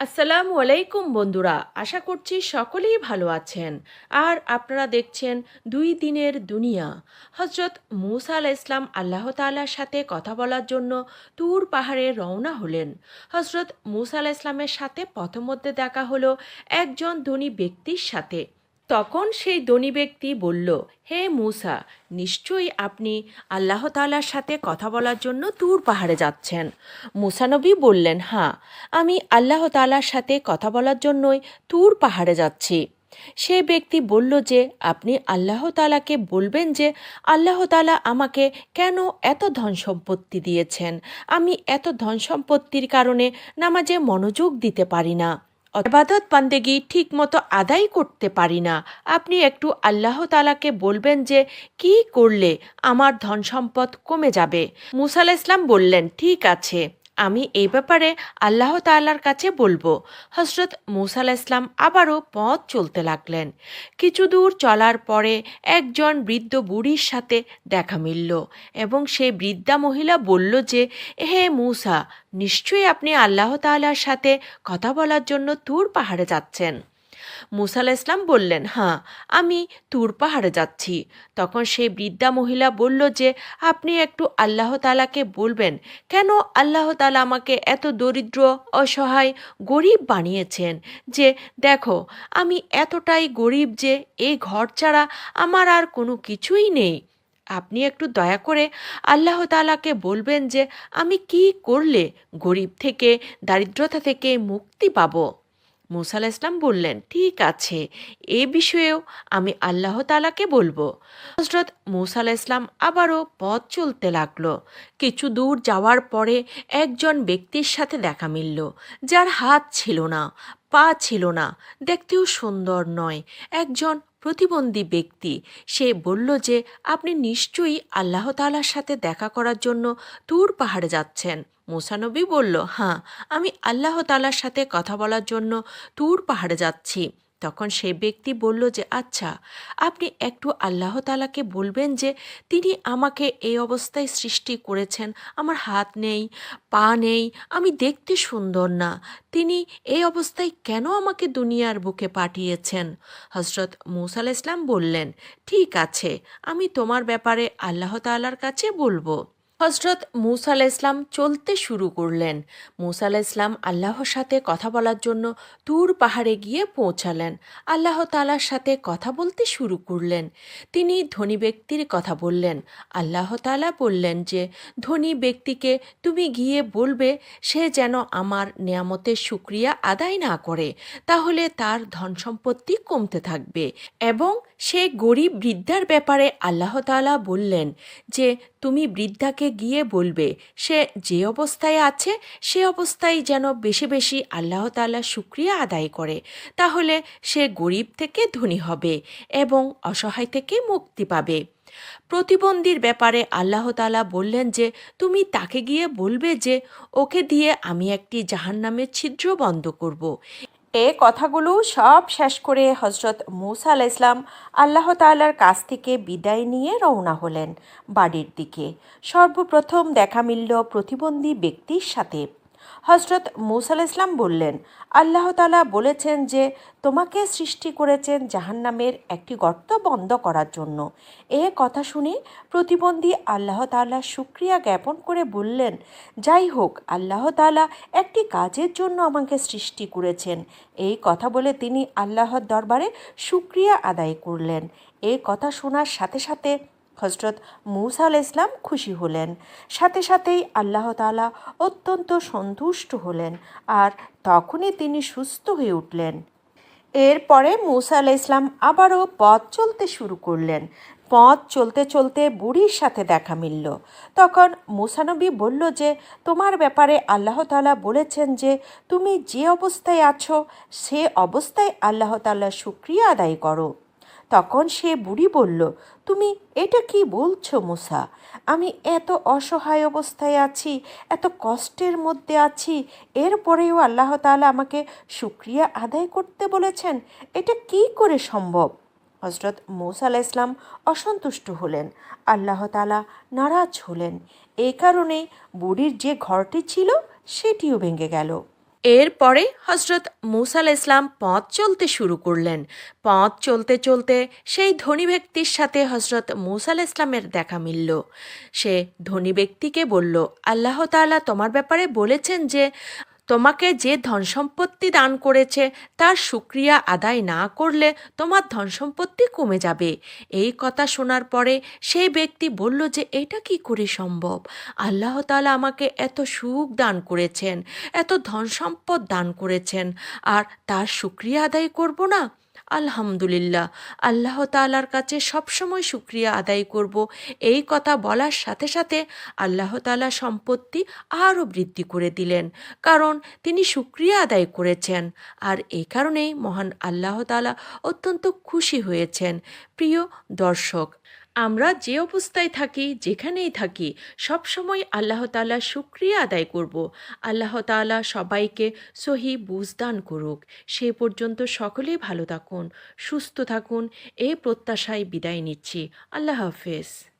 আসসালামু আলাইকুম বন্ধুরা, আশা করছি সকলেই ভালো আছেন। আর আপনারা দেখছেন দুই দিনের দুনিয়া। হজরত মুসা আলাহ ইসলাম আল্লাহ তালার সাথে কথা বলার জন্য তুর পাহাড়ে রওনা হলেন। হজরত মুসা আলাহ ইসলামের সাথে পথমধ্যে দেখা হলো একজন ধনী ব্যক্তির সাথে। তখন সেই ধনী ব্যক্তি বলল, হে মুসা, নিশ্চয়ই আপনি আল্লাহ তাআলার সাথে কথা বলার জন্য দূর পাহাড়ে যাচ্ছেন। মুসানবী বললেন হ্যাঁ আমি আল্লাহ তাআলার সাথে কথা বলার জন্যই তুর পাহাড়ে যাচ্ছি। সে ব্যক্তি বলল যে, আপনি আল্লাহ তাআলাকে বলবেন যে, আল্লাহ তাআলা আমাকে কেন এত ধন সম্পত্তি দিয়েছেন? আমি এত ধন সম্পত্তির কারণে নামাজে মনোযোগ দিতে পারি না। আবাদত বান্দেগি ঠিক মতো আদায় করতে পারি না। আপনি একটু আল্লাহ তালাকে বলবেন যে, কি করলে আমার ধন সম্পদ কমে যাবে? মুসাল ইসলাম বললেন, ঠিক আছে। আমি এই ব্যাপারে আল্লাহ তাল্লার কাছে বলব। হজরত মুসাল ইসলাম আবারও পথ চলতে লাগলেন। কিছু দূর চলার পরে একজন বৃদ্ধ বুড়ির সাথে দেখা মিলল এবং সেই বৃদ্ধা মহিলা বলল যে, হে মুসা, নিশ্চয়ই আপনি আল্লাহ তাল্লার সাথে কথা বলার জন্য তুর পাহাড়ে যাচ্ছেন। মুসা আলাহ ইসলাম বললেন হ্যাঁ আমি তুর পাহাড়ে যাচ্ছি। তখন সেই বৃদ্ধা মহিলা বলল যে, আপনি একটু আল্লাহ তালাকে বলবেন, কেন আল্লাহ তালা আমাকে এত দরিদ্র, অসহায়, গরিব বানিয়েছেন? যে, দেখো, আমি এতটাই গরিব যে, এই ঘর ছাড়া আমার আর কোনো কিছুই নেই। আপনি একটু দয়া করে আল্লাহ তালাকে বলবেন যে, আমি কি করলে গরিব থেকে, দারিদ্রতা থেকে মুক্তি পাবো? মুসা ইসলাম বললেন, ঠিক আছে, এ বিষয়েও আমি আল্লাহ তালাকে বলব। হজরত মুসা ইসলাম আবারও পথ চলতে লাগল। কিছু দূর যাওয়ার পরে একজন ব্যক্তির সাথে দেখা মিলল, যার হাত ছিল না, পা ছিল না, দেখতেও সুন্দর নয়। একজন প্রতিবন্ধী ব্যক্তি। সে বলল যে, আপনি নিশ্চয়ই আল্লাহ তালার সাথে দেখা করার জন্য তুর পাহাড়ে যাচ্ছেন। মোসানবী বলল হ্যাঁ আমি আল্লাহ তালার সাথে কথা বলার জন্য তুর পাহাড়ে যাচ্ছি। তখন সেই ব্যক্তি বলল যে আচ্ছা আপনি একটু আল্লাহ তালাকে বলবেন যে, তিনি আমাকে এই অবস্থায় সৃষ্টি করেছেন। আমার হাত নেই, পা নেই, আমি দেখতে সুন্দর না। তিনি এই অবস্থায় কেন আমাকে দুনিয়ার বুকে পাঠিয়েছেন? হজরত মুসা আলাহ ইসলাম বললেন, ঠিক আছে, আমি তোমার ব্যাপারে আল্লাহ তালার কাছে বলব। হজরত মুসা আলাহ ইসলাম চলতে শুরু করলেন। মুসা আলাহ ইসলাম আল্লাহর সাথে কথা বলার জন্য দূর পাহাড়ে গিয়ে পৌঁছালেন। আল্লাহ তালার সাথে কথা বলতে শুরু করলেন। তিনি ধনী ব্যক্তির কথা বললেন। আল্লাহ তালা বললেন যে, ধনী ব্যক্তিকে তুমি গিয়ে বলবে, সে যেন আমার নিয়ামতের সুক্রিয়া আদায় না করে, তাহলে তার ধন সম্পত্তি কমতে থাকবে। এবং সে গরিব বৃদ্ধার ব্যাপারে আল্লাহ তালা বললেন যে, তুমি বৃদ্ধাকে গিয়ে বলবে, সে যে অবস্থায় আছে, সে অবস্থায় যেন বেশি বেশি আল্লাহ তালা শুক্রিয়া আদায় করে তাহলে সে গরিব থেকে ধনী হবে এবং অসহায় থেকে মুক্তি পাবে প্রতিবন্ধীর ব্যাপারে আল্লাহ তালা বললেন যে, তুমি তাকে গিয়ে বলবে যে, ওকে দিয়ে আমি একটি জাহান্নামের ছিদ্র বন্ধ করব। এ কথাগুলো সব শেষ করে হজরত মুসা আল ইসলাম আল্লাহ তাল্লার কাছ থেকে বিদায় নিয়ে রওনা হলেন বাড়ির দিকে। সর্বপ্রথম দেখা মিলল প্রতিবন্ধী ব্যক্তির সাথে। হজরত মুসাল ইসলাম বললেন, আল্লাহ তালা বলেছেন যে, তোমাকে সৃষ্টি করেছেন জাহান্নামের একটি গর্ত বন্ধ করার জন্য। এ কথা শুনে প্রতিবন্ধী আল্লাহ তালা সুক্রিয়া জ্ঞাপন করে বললেন, যাই হোক, আল্লাহ তালা একটি কাজের জন্য আমাকে সৃষ্টি করেছেন। এই কথা বলে তিনি আল্লাহর দরবারে সুক্রিয়া আদায় করলেন। এই কথা শোনার সাথে সাথে হজরত মুসা আল ইসলাম খুশি হলেন। সাথে সাথেই আল্লাহ তালা অত্যন্ত সন্তুষ্ট হলেন আর তখনই তিনি সুস্থ হয়ে উঠলেন। এরপরে মুসা আল ইসলাম আবারও পথ চলতে শুরু করলেন। পথ চলতে চলতে বুড়ির সাথে দেখা মিলল। তখন মুসানবী বলল যে, তোমার ব্যাপারে আল্লাহ তালা বলেছেন যে, তুমি যে অবস্থায় আছো, সে অবস্থায় আল্লাহ তাল্লাহ শুক্রিয়া আদায় করো। তখন সে বুড়ি বলল, তুমি এটা কি বলছো মুসা? আমি এত অসহায় অবস্থায় আছি, এত কষ্টের মধ্যে আছি, এরপরেও আল্লাহ তালা আমাকে সুক্রিয়া আদায় করতে বলেছেন, এটা কি করে সম্ভব? হজরত মৌসা আলাহ ইসলাম অসন্তুষ্ট হলেন, আল্লাহ তালা নারাজ হলেন। এই কারণে বুড়ির যে ঘরটি ছিল, সেটিও ভেঙে গেল। এরপরে হজরত মুসাল ইসলাম পথ চলতে শুরু করলেন। পথ চলতে চলতে সেই ধনী ব্যক্তির সাথে হজরত মুসাল ইসলামের দেখা মিলল। সে ধনী ব্যক্তিকে বলল, আল্লাহ তাআলা তোমার ব্যাপারে বলেছেন যে তোমাকে যে ধন সম্পত্তি দান করেছে, তার সুক্রিয়া আদায় না করলে তোমার ধন সম্পত্তি কমে যাবে। এই কথা শোনার পরে সেই ব্যক্তি বলল যে, এটা কি করে সম্ভব? আল্লাহ তালা আমাকে এত সুখ দান করেছেন, এত ধন সম্পদ দান করেছেন, আর তার সুক্রিয়া আদায় করব না? আলহামদুলিল্লাহ, আল্লাহ তালার কাছে সবসময় সুক্রিয়া আদায় করব। এই কথা বলার সাথে সাথে আল্লাহ তালা সম্পত্তি আরও বৃদ্ধি করে দিলেন, কারণ তিনি সুক্রিয়া আদায় করেছেন। আর এই কারণেই মহান আল্লাহ তালা অত্যন্ত খুশি হয়েছেন। প্রিয় দর্শক আমরা যে অবস্থায় থাকি, যেখানেই থাকি, সবসময় আল্লাহ তাআলা শুক্রিয়া আদায় করব। আল্লাহ তাআলা সবাইকে সহি বুঝদান করুক। সে পর্যন্ত সকলেই ভালো থাকুন, সুস্থ থাকুন এ প্রত্যাশায় বিদায় নিচ্ছি। আল্লাহ হাফেজ।